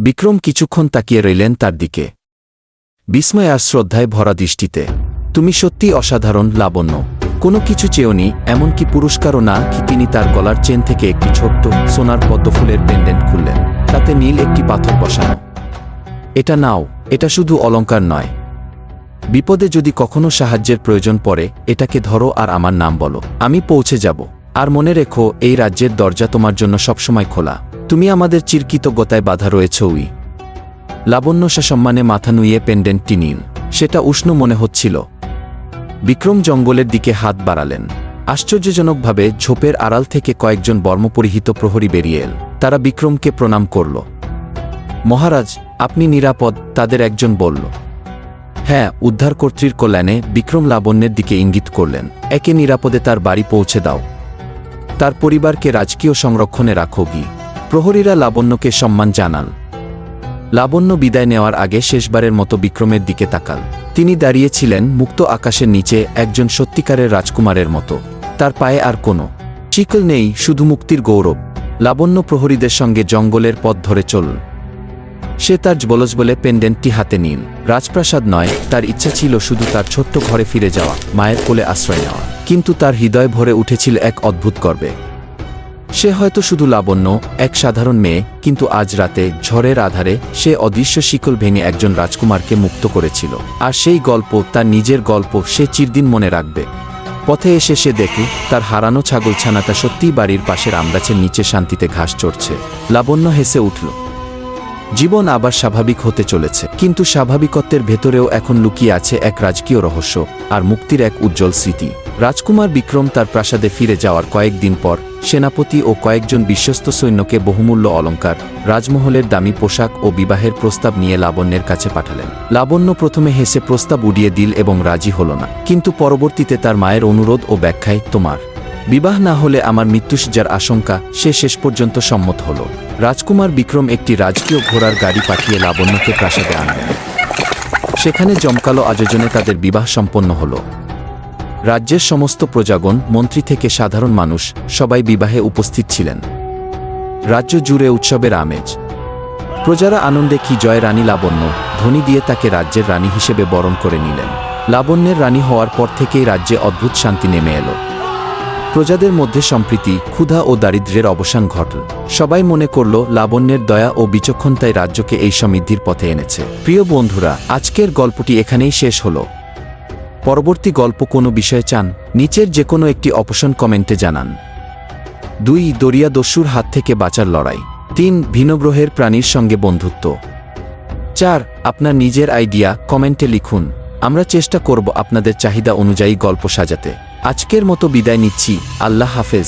বিক্রম কিছুক্ষণ তাকিয়ে রইলেন তার দিকে। বিস্ময় আর শ্রদ্ধায় ভরা দৃষ্টিতে। তুমি সত্যি অসাধারণ, লাবণ্য। কোনো কিছু চেয়েওনি এমনকি পুরস্কারও না, কি তিনি তার গলার চেন থেকে একটি ছোট্ট সোনার পদ্মফুলের পেন্ডেন্ট খুললেন। তাতে নীল একটি পাথর বসানো। এটা নাও, এটা শুধু অলংকার নয়। বিপদে যদি কখনো সাহায্যের প্রয়োজন পড়ে, এটাকে ধরো আর আমার নাম বলো। আমি পৌঁছে যাব। আর মনে রেখো, এই রাজ্যের দরজা তোমার জন্য সবসময় খোলা। তুমি আমাদের চিরকৃতজ্ঞতায় বাধা রয়েছ উই লাবণ্য সসম্মানে মাথা নুইয়ে পেন্ডেন্টটি নীল সেটা উষ্ণ মনে হচ্ছিল। বিক্রম জঙ্গলের দিকে হাত বাড়ালেন। আশ্চর্যজনকভাবে ঝোপের আড়াল থেকে কয়েকজন বর্মপরিহিত প্রহরী বেরিয়ে এল। তারা বিক্রমকে প্রণাম করল। মহারাজ, আপনি নিরাপদ তাদের একজন বলল। হ্যাঁ উদ্ধারকর্ত্রীর কল্যাণে বিক্রম লাবণ্যের দিকে ইঙ্গিত করলেন। একে নিরাপদে তার বাড়ি পৌঁছে দাও। তার পরিবারকে রাজকীয় সংরক্ষণে রাখো গি প্রহরীরা লাবণ্যকে সম্মান জানান। লাবণ্য বিদায় নেওয়ার আগে শেষবারের মতো বিক্রমের দিকে তাকাল। তিনি দাঁড়িয়েছিলেন মুক্ত আকাশের নিচে একজন সত্যিকারের রাজকুমারের মতো। তার পায়ে আর কোনো শিকল নেই, শুধু মুক্তির গৌরব। লাবণ্য প্রহরীদের সঙ্গে জঙ্গলের পথ ধরে চলল সে তার বলজ বলে পেন্ডেন্টটি হাতে নিল। রাজপ্রাসাদ নয়, তার ইচ্ছা ছিল শুধু তার ছোট্ট ঘরে ফিরে যাওয়া, মায়ের কোলে আশ্রয় নেওয়া। কিন্তু তার হৃদয় ভরে উঠেছিল এক অদ্ভুত গর্বে। সে হয়তো শুধু লাবণ্য, এক সাধারণ মেয়ে, কিন্তু আজ রাতে ঝড়ের আধারে সে অদৃশ্য শিকল ভেঙে একজন রাজকুমারকে মুক্ত করেছিল। আর সেই গল্প, তার নিজের গল্প, সে চিরদিন মনে রাখবে। পথে এসে সে দেখে, তার হারানো ছাগল ছানাটা সত্যিই বাড়ির পাশের আমগাছের নিচে শান্তিতে ঘাস চড়ছে। লাবণ্য হেসে উঠল, জীবন আবার স্বাভাবিক হতে চলেছে, কিন্তু স্বাভাবিকত্বের ভেতরেও এখন লুকিয়ে আছে এক রাজকীয় রহস্য, আর মুক্তির এক উজ্জ্বল স্মৃতি। রাজকুমার বিক্রম তার প্রাসাদে ফিরে যাওয়ার কয়েকদিন পর সেনাপতি ও কয়েকজন বিশ্বস্ত সৈন্যকে বহুমূল্য অলঙ্কার রাজমহলের দামি পোশাক ও বিবাহের প্রস্তাব নিয়ে লাবণ্যের কাছে পাঠালেন। লাবণ্য প্রথমে হেসে প্রস্তাব উড়িয়ে দিল এবং রাজি হল না। কিন্তু পরবর্তীতে তার মায়ের অনুরোধ ও ব্যাখ্যায়, তোমার বিবাহ না হলে আমার মৃত্যুসজ্জার আশঙ্কা সে শেষ পর্যন্ত সম্মত হল। রাজকুমার বিক্রম একটি রাজকীয় ঘোড়ার গাড়ি পাঠিয়ে লাবণ্যকে প্রাসাদে আনলেন। সেখানে জমকালো আয়োজনে তাদের বিবাহ সম্পন্ন হল। রাজ্যের সমস্ত প্রজাগণ, মন্ত্রী থেকে সাধারণ মানুষ, সবাই বিবাহে উপস্থিত ছিলেন। রাজ্য জুড়ে উৎসবের আমেজ। প্রজারা আনন্দে কি জয় রানী লাবণ্য ধ্বনি দিয়ে তাকে রাজ্যের রানী হিসেবে বরণ করে নিলেন। লাবণ্যের রানী হওয়ার পর থেকেই রাজ্যে অদ্ভুত শান্তি নেমে এলো। প্রজাদের মধ্যে সম্প্রীতি, ক্ষুধা ও দারিদ্র্যের অবসান ঘটল। সবাই মনে করল, লাবণ্যের দয়া ও বিচক্ষণতায় রাজ্যকে এই সমৃদ্ধির পথে এনেছে। প্রিয় বন্ধুরা, আজকের গল্পটি এখানেই শেষ হল। পরবর্তী গল্প কোনো বিষয়ে চান, নিচের যে কোনো একটি অপশন কমেন্টে জানান। দুই, দরিয়া দস্যুর হাত থেকে বাঁচার লড়াই। তিন, ভিনগ্রহের প্রাণীর সঙ্গে বন্ধুত্ব। চার, আপনার নিজের আইডিয়া কমেন্টে লিখুন। আমরা চেষ্টা করব আপনাদের চাহিদা অনুযায়ী গল্প সাজাতে। আজকের মতো বিদায় নিচ্ছি। আল্লাহ হাফেজ।